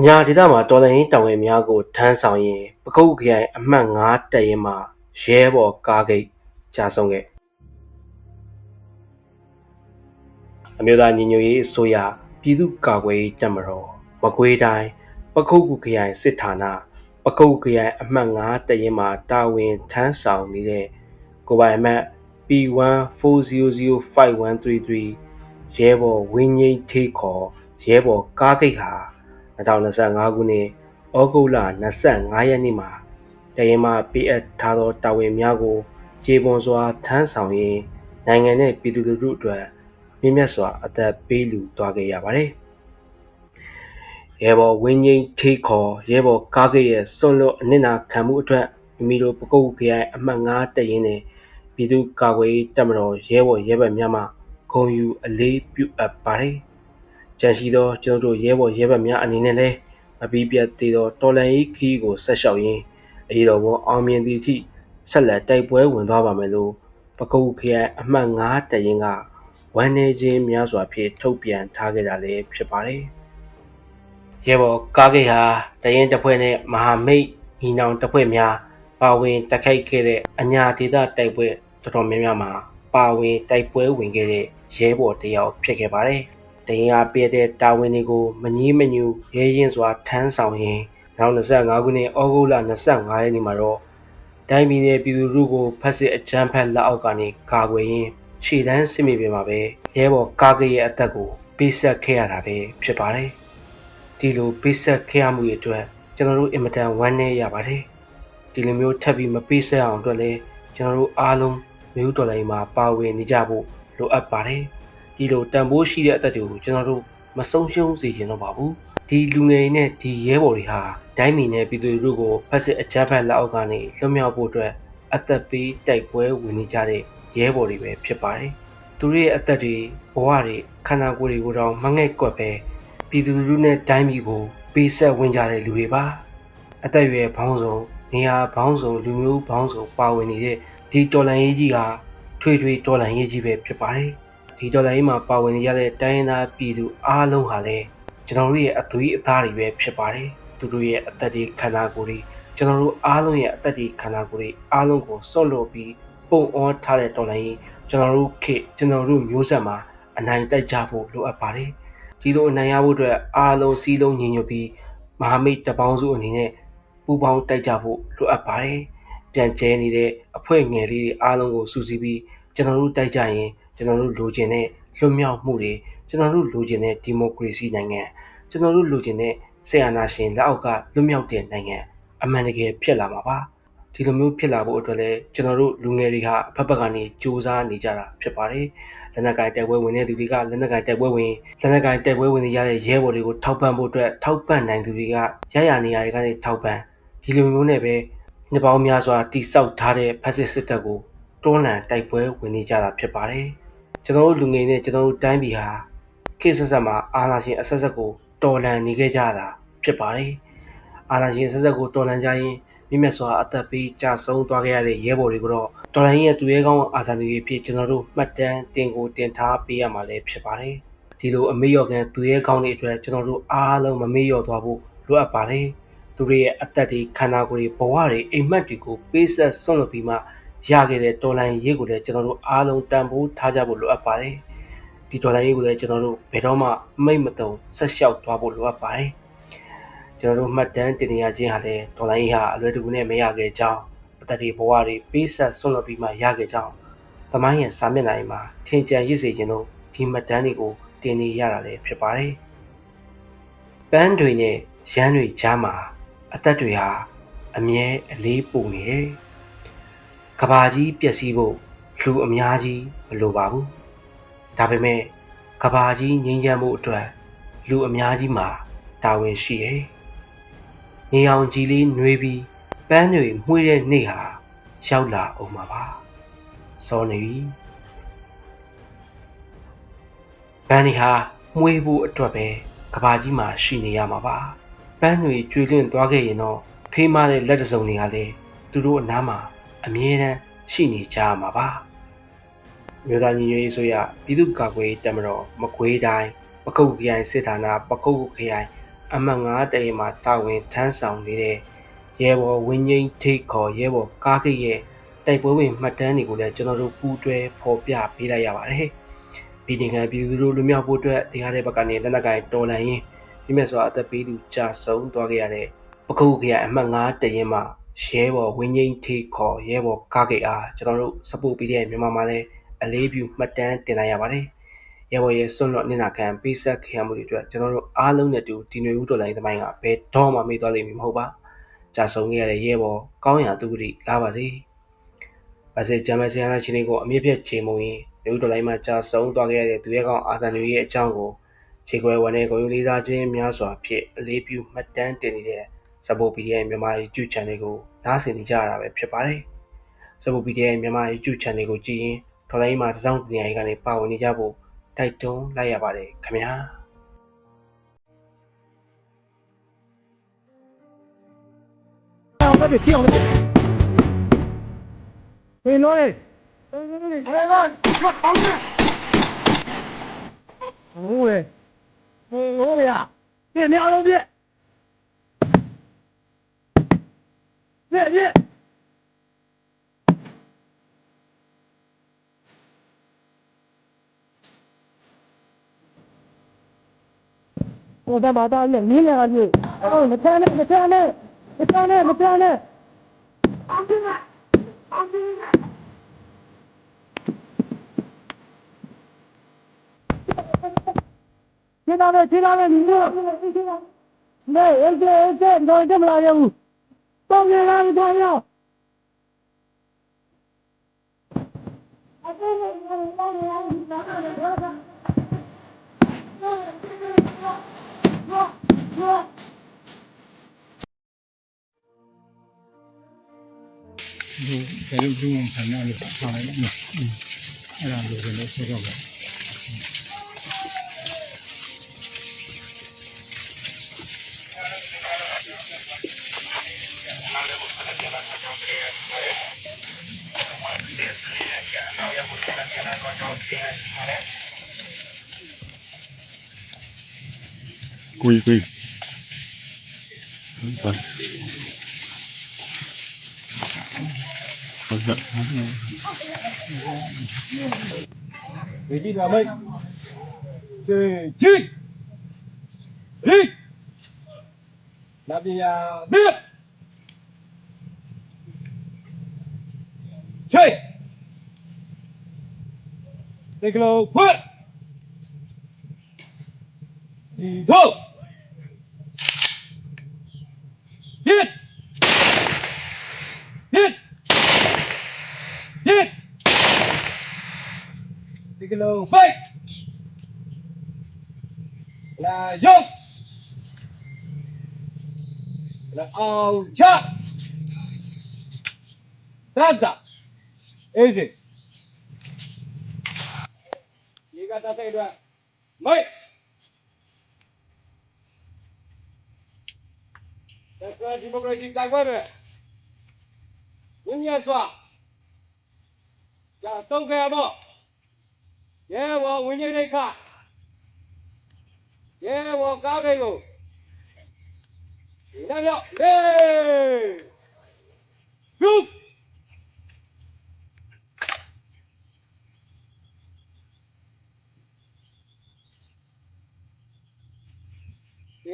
အညာဒေသမှာတော်လှန်ရေးတာဝန်များကိုထမ်းဆောင်ရင်းပခုတ်ခရိုင်အမှတ်9တပ်ရင်းမှာရဲဘော်ကားဂိတ်ကြာဆုံးခဲ့အမျိုးသားညီညွတ်ရေးအစိုးရပြည်သူ့ကာကွယ်ရေးတပ်မတော်မကွေးတိုင်းပခုတ်ကူခရိုင်စစ်ဌာနပခုတ်ခရိုင်အမှတ်9တပ်ရင်းမှာတာဝန်ထမ်းဆောင်နေတဲ့ကိုပိုင်အမှတ် P1400533 ရဲဘော်ဝင်းငိမ့်ထေးခေါ်ရဲဘော်ကားဂိတ်ဟာ 2025ခုနှစ်ဩဂုတ်လ25ရက်နေ့မှာတရင်မှပေးအပ်ထားသောတာဝန်များကိုခြေပွန်စွာထမ်းဆောင်ရင်းနိုင်ငံနဲ့ပြည်သူလူထုအတွက်မြင့်မြတ်စွာအသက်ပေးလူသွားခဲ့ရပါတယ်။ရဲဘော်ဝင်းငိမ့်ထေးခေါ်ရဲဘော်ကားဂိတ်ရဲ့စွန့်လွတ်အနစ်နာခံမှုအတွက်မိမိတို့ပကုတ်ခရိုင်အမှတ်9တရင်နဲ့ပြည်သူ့ကာကွယ်ရေးတပ်မတော်ရဲဘော်ရဲဘက်များမှဂုဏ်ယူအလေးပြုအပ်ပါတယ်။ ကြံရှိသောကျွန်တော်တို့ရဲဘော်ရဲဘက်များအနေနဲ့လည်းမပြီးပြတ်သေးသောတော်လန်ရေးခီးကိုဆက်လျှောက်ရင်းအရေးတော်ပုံအောင်မြင်သည့်အထိဆက်လက်တိုက်ပွဲဝင်သွားပါမယ်လို့ပကုတ်ခရိုင်အမှတ်9တရင်ကဝန်နေခြင်းများစွာဖြင့်ထုတ်ပြန်ထားခဲ့တာလည်းဖြစ်ပါတယ်။ရဲဘော်ကားဂိတ်ဟာတရင်တပ်ဖွဲ့နဲ့မဟာမိတ်ညီနောင်တပ်ဖွဲ့များပါဝင်တိုက်ခိုက်ခဲ့တဲ့အညာဒေသတိုက်ပွဲတော်တော်များများမှာပါဝင်တိုက်ပွဲဝင်ခဲ့တဲ့ရဲဘော်တယောက်ဖြစ်ခဲ့ပါတယ်။ တရင်အားပြတဲ့တာဝန်တွေကိုမငြီးမညူရဲရင်စွာထမ်းဆောင်ရင်းနောက်25ခုနှစ်ဩဂုတ်လ25ရက်နေ့မှာတော့တိုင်းပြည်နယ်ပြည်သူလူထုကိုဖက်စစ်အကြမ်းဖက်လက်အောက်ကနေကာကွယ်ရင်းခြေတန်းစစ်မြေပြင်မှာပဲရဲဘော်ကာကရဲ့အသက်ကိုပေးဆက်ခဲ့ရတာပဲဖြစ်ပါတယ်။ဒီလိုပေးဆက်ခဲ့ရမှုတွေအတွက်ကျွန်တော်တို့အင်မတန်ဝမ်းနည်းရပါတယ်။ဒီလိုမျိုးထပ်ပြီးမပေးဆက်အောင်အတွက်လည်းကျွန်တော်တို့အားလုံးမြို့တော်လိုင်းမှာပါဝင်နေကြဖို့လိုအပ်ပါတယ်။ ဒီလိုတန်ဖိုးရှိတဲ့အသက်တွေကိုကျွန်တော်တို့မဆုံးရှုံးစေချင်တော့ပါဘူး။ဒီလူငယ်နဲ့ဒီရဲဘော်တွေဟာတိုင်းပြည်နဲ့ပြည်သူလူထုကိုဖက်စစ်အကြမ်းဖက်လက်အောက်ကနေလွတ်မြောက်ဖို့အတွက်အသက်ပေးတိုက်ပွဲဝင်နေကြတဲ့ရဲဘော်တွေပဲဖြစ်ပါတယ်။သူတို့ရဲ့အသက်တွေဘဝတွေခန္ဓာကိုယ်တွေကိုတော့မငဲ့ကွက်ပဲပြည်သူလူထုနဲ့တိုင်းပြည်ကိုပေးဆက်ဝင်ကြတဲ့လူတွေပါ။အသက်အရွယ်ဘောင်းစုံနေရာဘောင်းစုံလူမျိုးဘောင်းစုံပါဝင်နေတဲ့ဒီတော်လန်ရေးကြီးကထွေထွေတော်လန်ရေးကြီးပဲဖြစ်ပါတယ်။ ဒီတော်လန်ရေးမှာပါဝင်နေကြတဲ့တိုင်းရင်းသားပြည်သူအားလုံးဟာလည်းကျွန်တော်တို့ရဲ့အသွေးအသားတွေပဲဖြစ်ပါတယ်။သူတို့ရဲ့အသက်တွေခန္ဓာကိုယ်တွေကျွန်တော်တို့အားလုံးရဲ့အသက်တွေခန္ဓာကိုယ်တွေအားလုံးကိုစွန့်လွတ်ပြီးပုံအောထားတဲ့တော်လိုင်းကျွန်တော်တို့ခေကျွန်တော်တို့မျိုးဆက်မှာအနိုင်တိုက်ကြဖို့လိုအပ်ပါတယ်ဒီလိုအနိုင်ရဖို့အတွက်အားလုံးစည်းလုံးညီညွတ်ပြီးမဟာမိတ်တပေါင်းစုအနေနဲ့ပူးပေါင်းတိုက်ကြဖို့လိုအပ်ပါတယ်ပြန်ကျဲနေတဲ့အဖွဲ့ငယ်လေးတွေအားလုံးကိုစုစည်းပြီးကျွန်တော်တို့တိုက်ကြရင် ကျွန်တော်တို့လိုချင်တဲ့လွတ်မြောက်မှုတွေကျွန်တော်တို့လိုချင်တဲ့ဒီမိုကရေစီနိုင်ငံကျွန်တော်တို့လိုချင်တဲ့ဆရာနာရှင်လက်အောက်ကလွတ်မြောက်တဲ့နိုင်ငံအမှန်တကယ်ဖြစ်လာမှာပါဒီလိုမျိုးဖြစ်လာဖို့အတွက်လည်းကျွန်တော်တို့လူငယ်တွေဟာအဖက်ဖက်ကနေစူးစမ်းနေကြတာဖြစ်ပါတယ်လက်နက်ကင်တိုက်ပွဲဝင်တဲ့သူတွေကလက်နက်ကင်တိုက်ပွဲဝင်လက်နက်ကင်တိုက်ပွဲဝင်နေကြတဲ့ရဲဘော်တွေကိုထောက်ပံ့ဖို့အတွက်ထောက်ပံ့နိုင်သူတွေကရရနေရာတွေကနေထောက်ပံ့ဒီလိုမျိုးနဲ့ပဲနှစ်ပေါင်းများစွာတိစောက်ထားတဲ့ဖက်စစ်စစ်တပ်ကိုတွန်းလှန်တိုက်ပွဲဝင်နေကြတာဖြစ်ပါတယ် ကျွန်တော်တို့လူငယ်နဲ့ကျွန်တော်တို့တိုင်းပြည်ဟာခေတ်ဆက်ဆက်မှာအာဏာရှင်အဆက်ဆက်ကိုတော်လှန်နေခဲ့ကြတာဖြစ်ပါတယ်အာဏာရှင်အဆက်ဆက်ကိုတော်လှန်ကြရင်မြင့်မြတ်စွာအသက်ပေးကြဆုံးသွားခဲ့ရတဲ့ရဲဘော်တွေကိုတော့တော်လိုင်းရဲ့သူရဲကောင်းအာဇာနည်တွေဖြစ်ကျွန်တော်တို့မှတ်တမ်းတင်ကိုတင်ထားပေးရမှာလည်းဖြစ်ပါတယ်။ဒီလိုအမေ့လျော့ကန်သူရဲကောင်းတွေအတွက်ကျွန်တော်တို့အားလုံးမမေ့လျော့သွားဖို့လိုအပ်ပါတယ်။သူတွေရဲ့အသက်တွေခန္ဓာကိုယ်တွေဘဝတွေအိမ်မက်တွေကိုပေးဆက်ဆွန့်လွတ်ပြီးမှ ရခဲ့တဲ့တော်လိုင်းရေးကိုလည်းကျွန်တော်တို့အားလုံးတန်ဖိုးထားကြဖို့လိုအပ်ပါတယ်။ဒီတော်လိုင်းရေးကိုလည်းကျွန်တော်တို့ဘယ်တော့မှမိတ်မတုံဆက်လျှောက်သွားဖို့လိုအပ်ပါတယ်။ကျွန်တော်တို့မှတ်တမ်းတင်နေရခြင်းဟာလည်းဒေါ်လာရေးဟာအလွယ်တကူနဲ့မရခဲ့ကြောင်းအသက်တွေဘဝတွေပေးဆက်ဆွန့်လွတ်ပြီးမှရခဲ့ကြောင်းသမိုင်းရဲ့စာမျက်နှာတွေမှာထင်ကြံရစ်စေခြင်းတို့ဒီမှတ်တမ်းတွေကိုတင်နေရတာလည်းဖြစ်ပါတယ်။ပန်းတွေနဲ့ရမ်းတွေကြားမှာအသက်တွေဟာအမြဲအလေးပုံနေတယ်။ ကဘာကြီးပျက်စီးဖို့လူအများကြီးမလိုပါဘူး။ဒါပေမဲ့ကဘာကြီးငြိမ်းချမ်းမှုအတွက်လူအများကြီးမှာတာဝန်ရှိတယ်။နေအောင်ကြီးလေးနှွေးပြီးပန်းတွေမှုေးတဲ့နေ့ဟာရောက်လာအောင်ပါပါစောနေပြီပန်းတွေဟာမှုေးဖို့အတွက်ပဲကဘာကြီးမှာရှိနေရမှာပါပန်းတွေကျွေးလွင့်သွားခဲ့ရင်တော့ဖေးမတဲ့လက်တစုံတွေကလည်းသူတို့အနားမှာ အမြဲတမ်းရှိနေကြရမှာပါမြို့သားညီညွတ်ရေးဆိုရပြည်သူ့ကာကွယ်တမတော်မကွေးတိုင်းပကုတ်ခရိုင်စစ်ဌာနပကုတ်ခရိုင်အမှတ်9တရင်မှာတာဝန်ထမ်းဆောင်နေတဲ့ရဲဘော်ဝင်းငိမ့်ထိတ်ခေါ်ရဲဘော်ကားကိတ်ရဲ့တိုက်ပွဲဝင်မှတ်တမ်းတွေကိုလည်းကျွန်တော်တို့ပူးတွဲဖော်ပြပေးလိုက်ရပါတယ်။ပြည်တင်ခံပြည်သူတို့လူမျိုးဖို့အတွက်တရားတဲ့ဘက်ကနေလက်နက်ကိုင်တော်လှန်ရင်းပြည့်မဲ့စွာအသက်ပေးသူကြာဆုံးသွားခဲ့ရတဲ့ပခုတ်ခရိုင်အမှတ်9တရင်မှာ ရဲဘော်ဝင်းငိမ့်ထေခေါ်ရဲဘော်ကားဂိတ်အားကျွန်တော်တို့ support ပေးတဲ့မြန်မာမှာလည်းအလေးပြုမှတ်တမ်းတင်လိုက်ရပါတယ်။ရဲဘော်ရဲ့စွန့်လွတ်နေနာခံပေးဆက်ခံရမှုတွေအတွက်ကျွန်တော်တို့အားလုံးနဲ့တူဒီနွေဦးတော်လိုင်းသမိုင်းကဘယ်တော့မှမေ့သွားလိမ့်မည်မဟုတ်ပါ။ကြာဆုံးခဲ့ရတဲ့ရဲဘော်ကောင်းရာသူတိလာပါစေ။ပါစေဂျမ်မန်ဆရာချင်းတွေကိုအမြင့်ပြည့်ချိန်မုံရင်လူတော်လိုင်းမှာကြာဆုံးသွားခဲ့ရတဲ့သူရဲကောင်းအာဇာနည်ရဲ့အကြောင်းကိုခြေခွဲဝန်နဲ့ဂုဏ်ယူလေးစားခြင်းများစွာဖြင့်အလေးပြုမှတ်တမ်းတင်နေတဲ့ စပို PDF မြန်မာ YouTube Channel ကိုနားဆင်နေကြရတာပဲဖြစ်ပါတယ်စပို PDF မြန်မာ YouTube Channel ကိုကြည့်ရင်တော်လိုင်းမှာတောင်းတင်ရည်ကနေပါဝင်နေကြဖို့တိုက်တွန်းလိုက်ရပါတယ်ခင်ဗျာအောင်ပဲဖြစ်အောင်လေဟေးလို့လေဟေးလို့လေဟေးလို့ 예, 예. 오다 마다 할래 미해가지고 어 못하네 못하네 못하네 못하네 안되네 안되네 지나면 지나면 이거 네 이렇게 이렇게 너희들 말하려고 뻥이라는 거예요. 배를 주문 받는 게 다음에, 네. 하나, 둘, 셋, 넷, 섯, 여섯. လိုလည်းဆိုတော့ပဲကွီကွီဘာဟုတ်ကဲ့ဝေကြည့်ပါ မိတ်ကျေကြည့်ဟိလာပြရမြေချေတေကလော ဖွက်ဒီတော့ဟစ်ဟစ်ဟစ်ဒီကလုံးဖိုက်လာယုတ်လာအောင်ချသတ်တာအေးစေ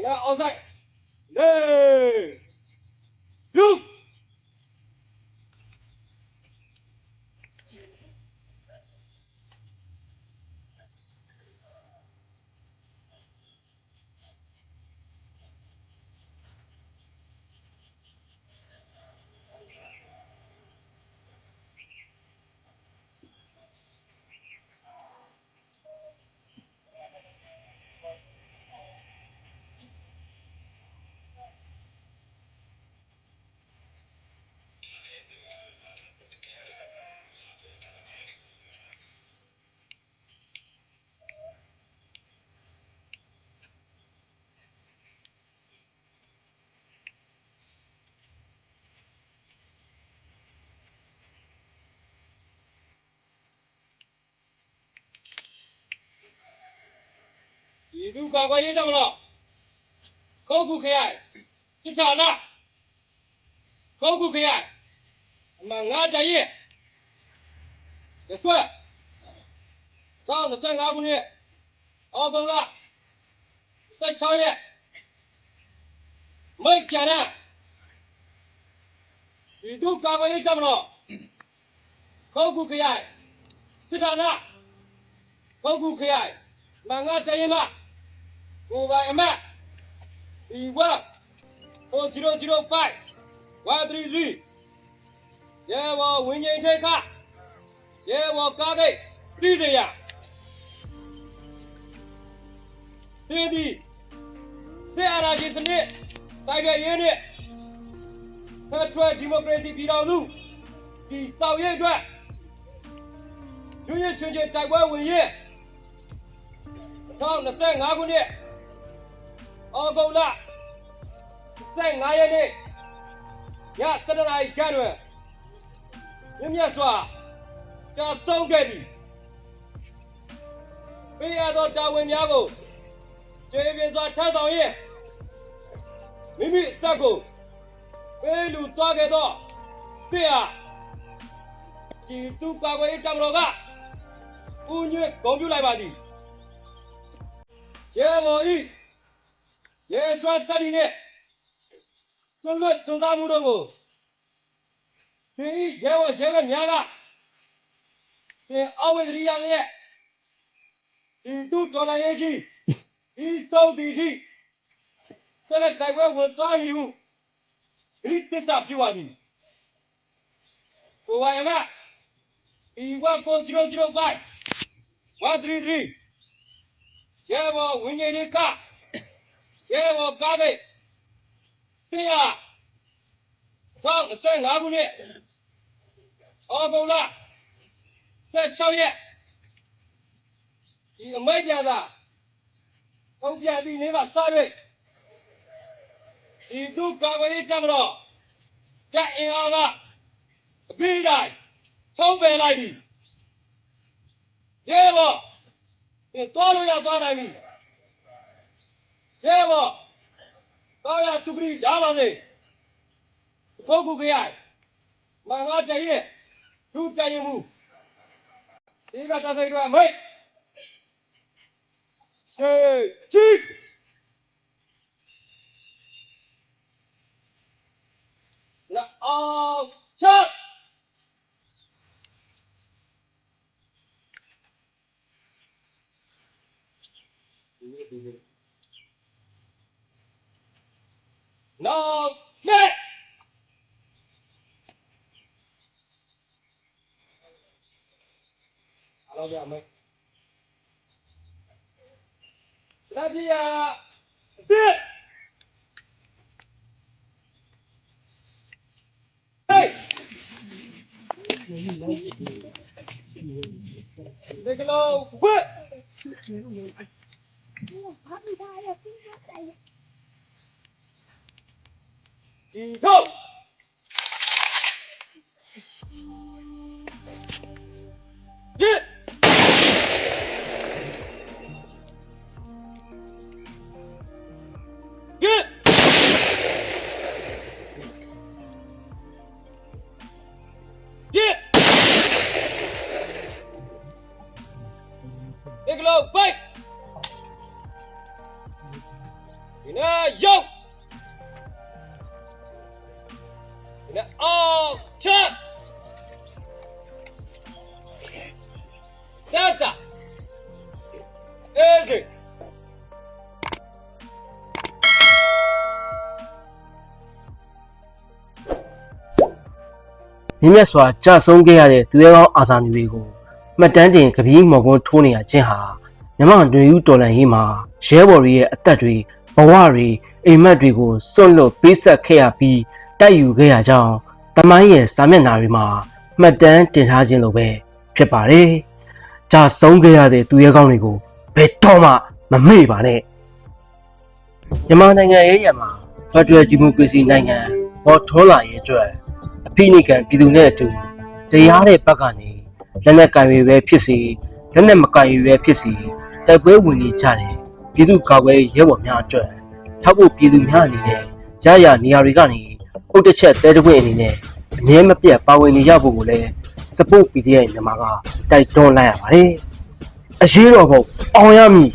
ဒီကတတ်တဲ့အတွက်မိုက်တက်ကွယ်ဒီမိုကရေစီတိုက်ပွဲပဲဝင်းရစွာကြာဆုံးခဲ့ရတော့ ရဲဘော်ဝင်းကြီးဒိတ်ခရဲဘော်ကားဂိတ်ကိုဒီနောက်ရောက်ဟေးယူဒီနောက်အောင်ဆိုင် လေယူဒီသူကာကွယ်ရေးတော့မလို့ခုတ်ခုခရိုင်စစ်ဌာနခုတ်ခုခရိုင်အမှန်ငါတရဲ့ရဆွဲတောင်း25ခုနှစ်အော်ဂုံလ16ရက်မိတ်ကြရဒီဒုကာကွယ်ရေးတပ်မတော်ခုတ်ခုခရိုင်စစ်ဌာနခုတ်ခုခရိုင်မင်္ဂတရင်မ ကိုယ်ပိုင်အမတ်ဒီဝက်4005 133ရဲဘော်ဝင်းငိန်ထိတ်ခရဲဘော်ကားဂိတ်ပြည်စရာတင်းဒီစေအာရာကြီးစနစ်တိုက်တဲ့ရင်းနဲ့ဖက်ထရယ်ဒီမိုကရေစီပြည်တော်စုဒီစောက်ရိပ် အတွက်ရွရွချွင်ချွင်တိုက်ပွဲဝင်ရင်2025ခုနှစ်အော်ဂုံလ15ရက်နေ့ည7နာရီခန့်တွင်မြင့်မြတ်စွာကြာဆုံးခဲ့ပြီပေးရသောတာဝန်များကိုကျေပြင်းစွာထမ်းဆောင်ရင်မိမိအသက်ကိုပေးလူသွားခဲ့သောတဲ့ဟာဒီသူကာကွယ်ရေးတပ်မတော်ကဦးညွတ်ဂုဏ်ပြုလိုက်ပါသည်ကျေဘော်ဤ ရေဆွတ်တက်ဒီနဲ့စွန့်လွတ်စွန့်သားမှုတို့ကိုဒီရဲဝရဲဝများကသင်အဝိဇ္ဇရိယရဲ့ဒီသူတော်လည်းရေးကြီးဒီစောတီတိဆက်လက်တိုက်ပွဲဝင်သွားပြီဟုဒီတစ္ဆပြုပါပြီကိုဝိုင်မဒီဝတ်4005 133ရဲဘော်ဝင်းကြီးက ရဲဘော်ကားဂိတ်တင်းရသော25ခုနှစ်အော်ဂုံလ16ရက်ဒီအမိတ်ပြန်သာထုံးပြန်ပြီးနေပါစ၍ဒီသူကာကွယ်ရေးတပ်မတော်တပ်အင်အားကအပြီးတိုင်းသုံးပယ်လိုက်ပြီရဲဘော်ဒီတော်လို့ရသွားနိုင်ပြီ ရဲဘော်ကောင်းရသူကတိရပါစေပုဂ္ဂုခရိုင်မင်္ဂတရဲ့သူတရ င်မူဒီကတသိတော်မိတ်ရှေချီလာအောင်ချက်နောက်နဲ့အားလုံးကြမိတ်လက်ပြရတစ်ဟေးဒီကလောဝတ် ဘာမဒါရပြင်းတယ် ဒီထုတ်ရစ်ရစ်ရစ်ဒီက လောပိုက်ဒီနာရောက် Now, oh, Chuck! Delta! Easy! မြင့်မြတ်စွာကြာဆုံးခဲ့ရတဲ့သူရဲကောင်းအာဇာနည်တွေကိုမှတ်တမ်းတင်ကပီးမော်ကွန်းထိုးနေရခြင်းဟာမြမတွင်ယူတော်လန်ရေးမှာရဲဘော်တွေရဲ့အသက်တွေဘဝတွေအိမ်မက်တွေကိုစွန့်လွတ်ပေးဆက်ခဲ့ရပြီး တိုက်ယူခဲ့ရကြောင်းတမိုင်းရဲ့စာမျက်နှာတွေမှာမှတ်တမ်းတင်ထားခြင်းလိုပဲဖြစ်ပါတယ်။ကြာဆုံးခဲ့ရတဲ့သူရဲကောင်းတွေကိုဘယ်တော့မှမမေ့ပါနဲ့။မြန်မာနိုင်ငံရဲ့ရမှာ Federal Democracy နိုင်ငံပေါ်ထွန်းလာရဲ့အတွက်အဖိနိကန်ပြည်သူနဲ့အတူတရားတဲ့ဘက်ကနေလက်နက်ကင်ရွေပဲဖြစ်စီလက်နက်မကင်ရွေပဲဖြစ်စီတိုက်ပွဲဝင်နေကြတယ်ပြည်သူကာကွယ်ရေးရဲဘော်များအတွက်တထောက်ဖို့ပြည်သူများအနေနဲ့ရရနေရာတွေကနေ အုတ်တစ်ချက်တဲတစ်ပွင့်အနေနဲ့အငြင်းမပြတ်ပါဝင်နေရဖို့ကိုလည်း support PDF မြန်မာကတိုက်တွန်းလိုက်ရပါတယ်အရေးတော်ပုံအောင်ရမည်